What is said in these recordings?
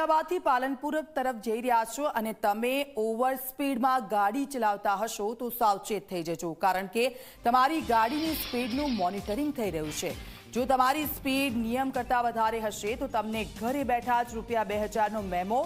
અમદાવાદથી પાલનપુર તરફ જઈ રહ્યા છો અને તમે ઓવર સ્પીડમાં ગાડી ચલાવતા હશો તો સાવચેત થઈ જજો, કારણ કે તમારી ગાડીની સ્પીડનું મોનિટરિંગ થઈ રહ્યું છે. જો તમારી સ્પીડ નિયમ કરતાં વધારે હશે, તો તમને ઘરે બેઠા જ રૂપિયા બે હજારનો મેમો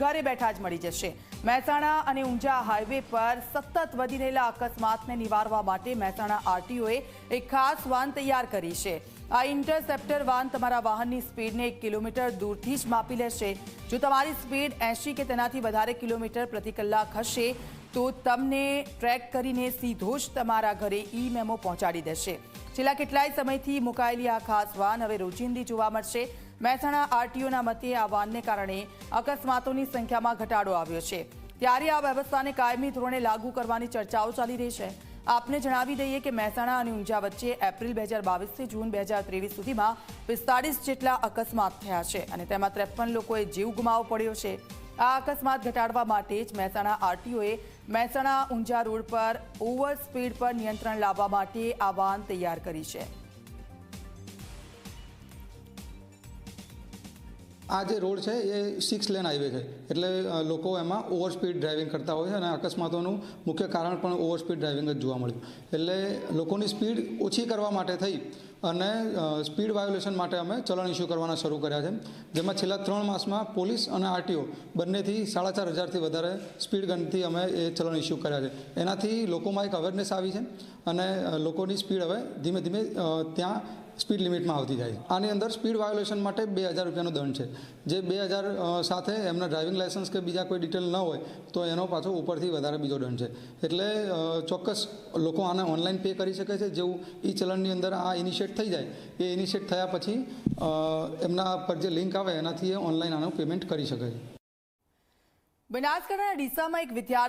ઘરે બેઠા જ મળી જશે. મહેસાણા અને ઊંઝા હાઈવે પર સતત વધી રહેલા અકસ્માતને નિવારવા માટે મહેસાણા આરટીઓએ એક ખાસ વાન તૈયાર કરી છે. આ ઇન્ટરસેપ્ટર વાન તમારા વાહનની સ્પીડને એક કિલોમીટર દૂરથી જ માપી લેશે. જો તમારી સ્પીડ એંશી કે તેનાથી વધારે કિલોમીટર પ્રતિ કલાક હશે તો તમને ટ્રેક કરીને સીધો જ તમારા ઘરે ઈ મેમો પહોંચાડી દેશે. છેલ્લા કેટલાય સમયથી મુકાયેલી આ ખાસ વાન હવે રોજિંદી જોવા મળશે. મહેસાણા આરટીઓના મતે આ વાનને કારણે અકસ્માતોની સંખ્યામાં ઘટાડો આવ્યો છે. ત્યારે આ વ્યવસ્થાને કાયમી ધોરણે લાગુ કરવાની ચર્ચાઓ ચાલી રહી છે. આપને જણાવી દઈએ કે મહેસાણા અને ઊંઝા વચ્ચે એપ્રિલ બે હજાર બાવીસથી જૂન બે હજાર ત્રેવીસ સુધીમાં પિસ્તાળીસ જેટલા અકસ્માત થયા છે અને તેમાં ત્રેપન લોકોએ જીવ ગુમાવવો પડ્યો છે. આ અકસ્માત ઘટાડવા માટે જ મહેસાણા આરટીઓએ મહેસાણા ઊંઝા રોડ પર ઓવર સ્પીડ પર નિયંત્રણ લાવવા માટે આ વાન તૈયાર કરી છે. આ જે રોડ છે એ સિક્સ લેન હાઈવે છે. એટલે લોકો એમાં ઓવર સ્પીડ ડ્રાઇવિંગ કરતા હોય છે અને અકસ્માતોનું મુખ્ય કારણ પણ ઓવર સ્પીડ ડ્રાઇવિંગ જ જોવા મળ્યું એટલે લોકોની સ્પીડ ઓછી કરવા માટે થઈ અને સ્પીડ વાયોલેશન માટે અમે ચલણ ઇસ્યુ કરવાના શરૂ કર્યા છે. જેમાં છેલ્લા ત્રણ માસમાં પોલીસ અને આરટીઓ બંનેથી સાડા ચાર હજારથી વધારે સ્પીડ ગનથી અમે એ ચલણ ઇસ્યુ કર્યા છે. એનાથી લોકોમાં એક અવેરનેસ આવી છે અને લોકોની સ્પીડ હવે ધીમે ધીમે ત્યાં સ્પીડ લિમિટમાં આવતી જાય. આની અંદર સ્પીડ વાયોલેશન માટે બે હજાર રૂપિયાનો દંડ છે. જે બે હજાર સાથે એમના ડ્રાઇવિંગ લાયસન્સ કે બીજા કોઈ ડિટેલ ન હોય, તો એનો પાછો ઉપરથી વધારે બીજો દંડ છે. એટલે ચોક્કસ લોકો આને ઓનલાઈન પે કરી શકે છે. જેવું ઈ ચલણની અંદર આ ઇનિશિયેટ થઈ જાય, એ ઇનિશિયેટ થયા પછી એમના પર જે લિંક આવે એનાથી એ ઓનલાઈન આનું પેમેન્ટ કરી શકે છે બનાસકાંઠાના ડીસામાં એક વિદ્યાર્થી